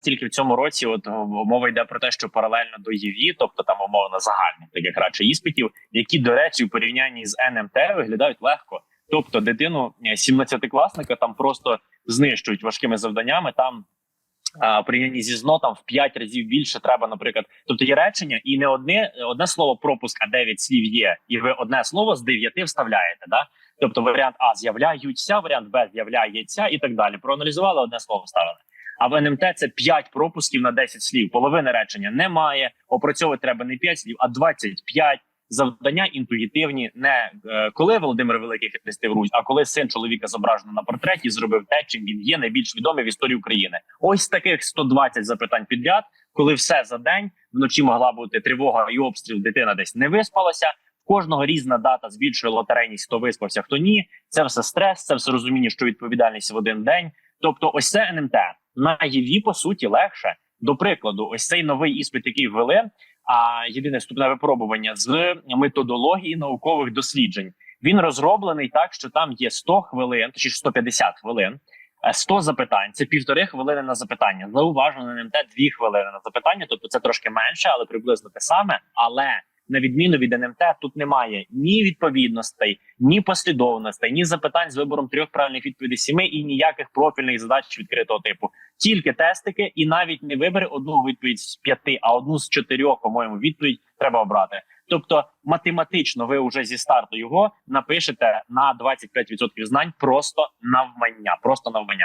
тільки в цьому році, от мова йде про те, що паралельно до ЄВІ, тобто там умовно загальних таких радше іспитів, які до речі, в порівнянні з НМТ виглядають легко. Тобто, дитину е, 17-класника там просто знищують важкими завданнями. Там а, порівнянні зі ЗНО там в 5 разів більше треба, наприклад. Тобто є речення, і не одне одне слово пропуск, а 9 слів є, і ви одне слово з 9 вставляєте. Да? Тобто варіант А з'являються, варіант Б з'являється і так далі. Проаналізували одне слово вставили. А в НМТ це 5 пропусків на 10 слів. Половини речення немає. Опрацьовувати треба не 5 слів, а 25. Завдання інтуїтивні, не е, коли Володимир Великий хрестив Русь, а коли син чоловіка зображено на портреті зробив те, чим він є найбільш відомий в історії України. Ось таких 120 запитань підряд, коли все за день вночі могла бути тривога і обстріл, дитина десь не виспалася. В кожного різна дата збільшує лотерейність, хто виспався, хто ні. Це все стрес, це все розуміння, що відповідальність в один день. Тобто, ось це НМТ на ЄВІ, по суті легше. До прикладу, ось цей новий іспит, який ввели. А єдине вступне випробування з методології наукових досліджень. Він розроблений так, що там є 100 хвилин, точніше 150 хвилин, е, 100 запитань. Це півтори хвилини на запитання. Зауважено на НМТ 2 хвилини на запитання, тобто це трошки менше, але приблизно те саме. Але на відміну від НМТ, тут немає ні відповідностей, ні послідовностей, ні запитань з вибором трьох правильних відповідей сіми і ніяких профільних задач відкритого типу. Тільки тестики, і навіть не вибери одну відповідь з п'яти, а одну з чотирьох, по-моєму, відповідь треба обрати. Тобто математично ви вже зі старту його напишете на 25% знань просто навмання, просто навмання.